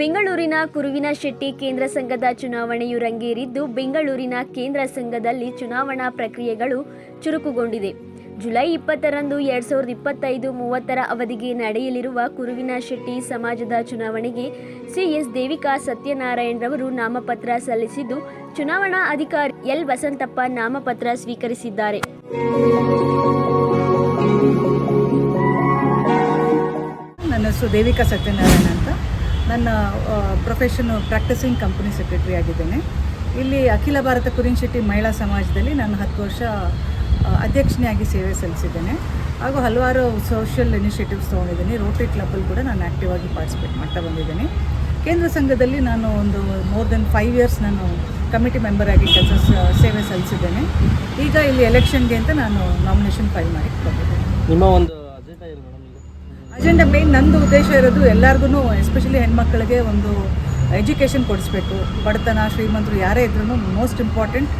ಬೆಂಗಳೂರಿನ ಕುರುವಿನ ಶೆಟ್ಟಿ ಕೇಂದ್ರ ಸಂಘದ ಚುನಾವಣೆಯು ರಂಗೇರಿದ್ದು, ಬೆಂಗಳೂರಿನ ಕೇಂದ್ರ ಸಂಘದಲ್ಲಿ ಚುನಾವಣಾ ಪ್ರಕ್ರಿಯೆಗಳು ಚುರುಕುಗೊಂಡಿದೆ. ಜುಲೈ ಇಪ್ಪತ್ತರಂದು ಎರಡ್ ಸಾವಿರದ ಇಪ್ಪತ್ತೈದು ಮೂವತ್ತರ ಅವಧಿಗೆ ನಡೆಯಲಿರುವ ಕುರುವಿನ ಶೆಟ್ಟಿ ಸಮಾಜದ ಚುನಾವಣೆಗೆ ಸಿಎಸ್ ದೇವಿಕಾ ಸತ್ಯನಾರಾಯಣರವರು ನಾಮಪತ್ರ ಸಲ್ಲಿಸಿದ್ದು, ಚುನಾವಣಾ ಅಧಿಕಾರಿ ಎಲ್. ವಸಂತಪ್ಪ ನಾಮಪತ್ರ ಸ್ವೀಕರಿಸಿದ್ದಾರೆ. ನನ್ನ ಹೆಸರು ದೇವಿಕಾ ಸತ್ಯನಾರಾಯಣ ಅಂತ. ನನ್ನ ಪ್ರೊಫೆಷನು ಪ್ರಾಕ್ಟಿಸಿಂಗ್ ಕಂಪನಿ ಸೆಕ್ರೆಟರಿ ಆಗಿದ್ದೇನೆ. ಇಲ್ಲಿ ಅಖಿಲ ಭಾರತ ಕುರಿನ್ ಶೆಟ್ಟಿ ಮಹಿಳಾ ಸಮಾಜದಲ್ಲಿ ನಾನು ಹತ್ತು ವರ್ಷ ಅಧ್ಯಕ್ಷನೆಯಾಗಿ ಸೇವೆ ಸಲ್ಲಿಸಿದ್ದೇನೆ. ಹಾಗೂ ಹಲವಾರು ಸೋಷಿಯಲ್ ಇನಿಷಿಯೇಟಿವ್ಸ್ ತೊಗೊಂಡಿದ್ದೀನಿ. ರೋಟರಿ ಕ್ಲಬ್ಬಲ್ಲಿ ಕೂಡ ನಾನು ಆ್ಯಕ್ಟಿವ್ ಆಗಿ ಪಾರ್ಟಿಸಿಪೇಟ್ ಮಾಡ್ತಾ ಬಂದಿದ್ದೀನಿ. ಕೇಂದ್ರ ಸಂಘದಲ್ಲಿ ನಾನು ಒಂದು ಮೋರ್ ದೆನ್ ಫೈವ್ ಇಯರ್ಸ್ ನಾನು ಕಮಿಟಿ ಮೆಂಬರ್ ಆಗಿ ಕೆಲಸ ಸೇವೆ ಸಲ್ಲಿಸಿದ್ದೇನೆ. ಈಗ ಇಲ್ಲಿ ಎಲೆಕ್ಷನ್ಗೆ ಅಂತ ನಾನು ನಾಮಿನೇಷನ್ ಫೈಲ್ ಮಾಡಿ ಕೊಟ್ಟಿದ್ದೇನೆ ನಿಮ್ಮ ಒಂದು ಅಜೆಂಡಾ ಅಜೆಂಡಾ ಮೇನ್ ನಂದು ಉದ್ದೇಶ ಇರೋದು ಎಲ್ಲರಿಗೂ ಎಸ್ಪೆಷಲಿ ಹೆಣ್ಮಕ್ಳಿಗೆ ಒಂದು ಎಜುಕೇಷನ್ ಕೊಡಿಸ್ಬೇಕು. ಬಡತನ, ಶ್ರೀಮಂತರು ಯಾರೇ ಇದ್ರೂ ಮೋಸ್ಟ್ ಇಂಪಾರ್ಟೆಂಟ್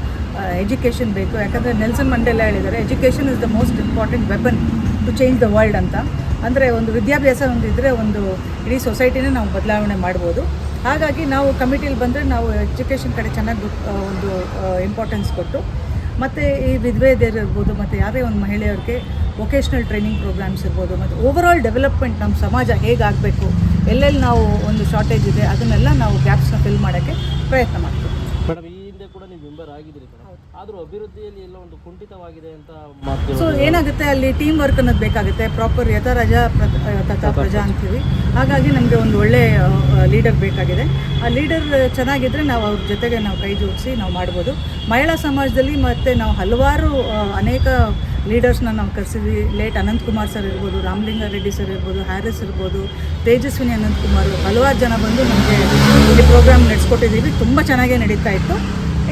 ಎಜುಕೇಷನ್ ಬೇಕು. ಯಾಕಂದರೆ ನೆಲ್ಸನ್ ಮಂಡೆಲ್ಲ ಹೇಳಿದ್ದಾರೆ education is the most important weapon to change the world ಅಂತ. ಅಂದರೆ ಒಂದು ವಿದ್ಯಾಭ್ಯಾಸ ಒಂದಿದ್ದರೆ ಒಂದು ಇಡೀ ಸೊಸೈಟಿನೇ ನಾವು ಬದಲಾವಣೆ ಮಾಡ್ಬೋದು. ಹಾಗಾಗಿ ನಾವು ಕಮಿಟಿಲಿ ಬಂದರೆ ನಾವು ಎಜುಕೇಷನ್ ಕಡೆ ಚೆನ್ನಾಗಿ ಒಂದು ಇಂಪಾರ್ಟೆನ್ಸ್ ಕೊಟ್ಟು, ಮತ್ತು ಈ ವಿಧವೆಯರು ಇರ್ಬೋದು, ಮತ್ತು ಯಾರೇ ಒಂದು ಮಹಿಳೆಯರಿಗೆ ವೊಕೇಶ್ನಲ್ ಟ್ರೈನಿಂಗ್ ಪ್ರೋಗ್ರಾಮ್ಸ್ ಇರ್ಬೋದು ಮತ್ತು ಓವರಾಲ್ ಡೆವಲಪ್ಮೆಂಟ್ ನಮ್ಮ ಸಮಾಜ ಹೇಗಾಗಬೇಕು ಎಲ್ಲೆಲ್ಲಿ ನಾವು ಒಂದು ಶಾರ್ಟೇಜ್ ಇದೆ ಅದನ್ನೆಲ್ಲ ನಾವು ಗ್ಯಾಪ್ಸ್ನ ಫಿಲ್ ಮಾಡೋಕ್ಕೆ ಪ್ರಯತ್ನ ಮಾಡ್ತೀವಿ. ಮೇಡಮ್ ಈ ಹಿಂದೆ ಕೂಡ ನೀವು ಮೆಂಬರ್ ಆಗಿದ್ದೀರಿ ಮೇಡಮ್. ಆದರೂ ಅಭಿವೃದ್ಧಿಯಲ್ಲಿ ಎಲ್ಲ ಒಂದು ಕುಂಠಿತವಾಗಿದೆ ಅಂತ ಸೊ ಏನಾಗುತ್ತೆ ಅಲ್ಲಿ ಟೀಮ್ ವರ್ಕ್ ಅನ್ನೋದು ಬೇಕಾಗುತ್ತೆ ಪ್ರಾಪರ್ ಯಥ ರಜಾ ತಥಾ ಪ್ರಜಾ ಅಂತೀವಿ. ಹಾಗಾಗಿ ನಮಗೆ ಒಂದು ಒಳ್ಳೆ ಲೀಡರ್ ಬೇಕಾಗಿದೆ. ಆ ಲೀಡರ್ ಚೆನ್ನಾಗಿದ್ದರೆ ನಾವು ಅವ್ರ ಜೊತೆಗೆ ನಾವು ಕೈ ಜೋಡಿಸಿ ನಾವು ಮಾಡ್ಬೋದು. ಮಹಿಳಾ ಸಮಾಜದಲ್ಲಿ ಮತ್ತು ನಾವು ಹಲವಾರು ಅನೇಕ ಲೀಡರ್ಸ್ನ ನಾವು ಕರೆಸಿದ್ವಿ. ಲೇಟ್ ಅನಂತಕುಮಾರ್ ಸರ್ ಇರ್ಬೋದು, ರಾಮಲಿಂಗ ರೆಡ್ಡಿ ಸರ್ ಇರ್ಬೋದು, ಹ್ಯಾರಿಸ್ ಇರ್ಬೋದು, ತೇಜಸ್ವಿನಿ ಅನಂತಕುಮಾರ್ ಹಲವಾರು ಜನ ಬಂದು ನಮಗೆ ಇಲ್ಲಿ ಪ್ರೋಗ್ರಾಮ್ ನಡೆಸ್ಕೊಟ್ಟಿದ್ದೀವಿ. ತುಂಬ ಚೆನ್ನಾಗೇ ನಡೀತಾ ಇತ್ತು.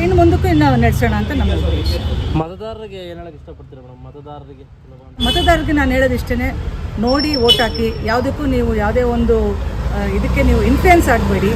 ಇನ್ನು ಮುಂದಕ್ಕೂ ಇನ್ನು ನಡೆಸೋಣ ಅಂತ ನಮ್ಮ ಉದ್ದೇಶ. ಮತದಾರರಿಗೆ ಏನು ಹೇಳಕ್ಕೆ ಇಷ್ಟಪಡ್ತೀರಾ ಮೇಡಮ್? ಮತದಾರರಿಗೆ ಮತದಾರರಿಗೆ ನಾನು ಹೇಳೋದು ಇಷ್ಟೇ ನೋಡಿ ಓಟ್ ಹಾಕಿ ಯಾವುದಕ್ಕೂ ನೀವು ಯಾವುದೇ ಒಂದು ಇದಕ್ಕೆ ನೀವು ಇನ್ಫ್ಲುಯೆನ್ಸ್ ಆಗಬೇಡಿ.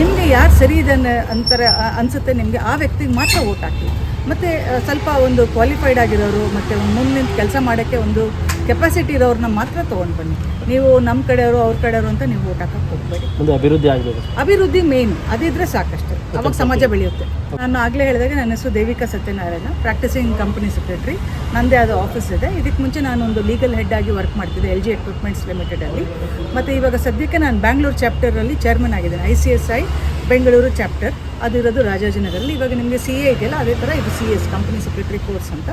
ನಿಮಗೆ ಯಾರು ಸರಿ ಇದೆ ಅಂತಾರೆ ಅನಿಸುತ್ತೆ ನಿಮಗೆ ಆ ವ್ಯಕ್ತಿಗೆ ಮಾತ್ರ ಓಟ್ ಹಾಕಿ. ಮತ್ತು ಸ್ವಲ್ಪ ಒಂದು ಕ್ವಾಲಿಫೈಡ್ ಆಗಿರೋರು ಮತ್ತು ಮುಂದಿನ ಮುಂದೆ ಕೆಲಸ ಮಾಡೋಕ್ಕೆ ಒಂದು ಕೆಪಾಸಿಟಿ ಇರೋರನ್ನ ಮಾತ್ರ ತೊಗೊಂಡು ಬನ್ನಿ. ನೀವು ನಮ್ಮ ಕಡೆಯವರು ಅವ್ರ ಕಡೆಯವರು ಅಂತ ನೀವು ಓಟ್ ಹಾಕಕ್ಕೆ ಹೋಗಬೇಡಿ. ಅಭಿವೃದ್ಧಿ ಆಗಬೇಕು. ಅಭಿವೃದ್ಧಿ ಮೇನ್ ಅದಿದ್ರೆ ಸಾಕಷ್ಟು. ಅವಾಗ ಸಮಾಜ ಬೆಳೆಯುತ್ತೆ. ನಾನು ಆಗಲೇ ಹೇಳಿದಾಗ ನನ್ನ ಹೆಸರು Devika Satyanarayana practising company secretary ನಂದೇ ಅದು ಆಫೀಸ್ ಇದೆ. ಇದಕ್ಕೆ ಮುಂಚೆ ನಾನು ಒಂದು ಲೀಗಲ್ ಹೆಡ್ ಆಗಿ ವರ್ಕ್ ಮಾಡ್ತಿದ್ದೆ ಎಲ್ ಜಿ ಎಕ್ವಿಪ್ಮೆಂಟ್ಸ್ ಲಿಮಿಟೆಡಲ್ಲಿ ಮತ್ತು ಇವಾಗ ಸದ್ಯಕ್ಕೆ ನಾನು ಬ್ಯಾಂಗ್ಳೂರ್ ಚಾಪ್ಟರ್ ಅಲ್ಲಿ ಚೇರ್ಮನ್ ಆಗಿದ್ದೇನೆ I C S I Bengaluru chapter ಅದಿರೋದು ರಾಜಾಜಿನಗರಲ್ಲಿ. ಇವಾಗ ನಿಮಗೆ ಸಿ ಎ ಇದೆಯಲ್ಲ ಅದೇ ಥರ ಇದು C S company secretary course ಅಂತ.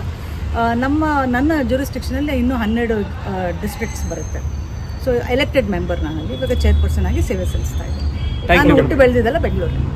ನಮ್ಮ ನನ್ನ ಜುರಿಸ್ಟಿಕ್ಷನಲ್ಲಿ ಇನ್ನೂ ಹನ್ನೆರಡು ಡಿಸ್ಟ್ರಿಕ್ಟ್ಸ್ ಬರುತ್ತೆ. ಸೊ ಎಲೆಕ್ಟೆಡ್ ಮೆಂಬರ್ ನಾನಲ್ಲಿ ಇವಾಗ ಚೇರ್ಪರ್ಸನ್ ಆಗಿ ಸೇವೆ ಸಲ್ಲಿಸ್ತಾ ಇದ್ದೀನಿ. ನಾನು ಹುಟ್ಟು ಬೆಳೆದಿದ್ದಲ್ಲ ಬೆಂಗಳೂರಿನಲ್ಲಿ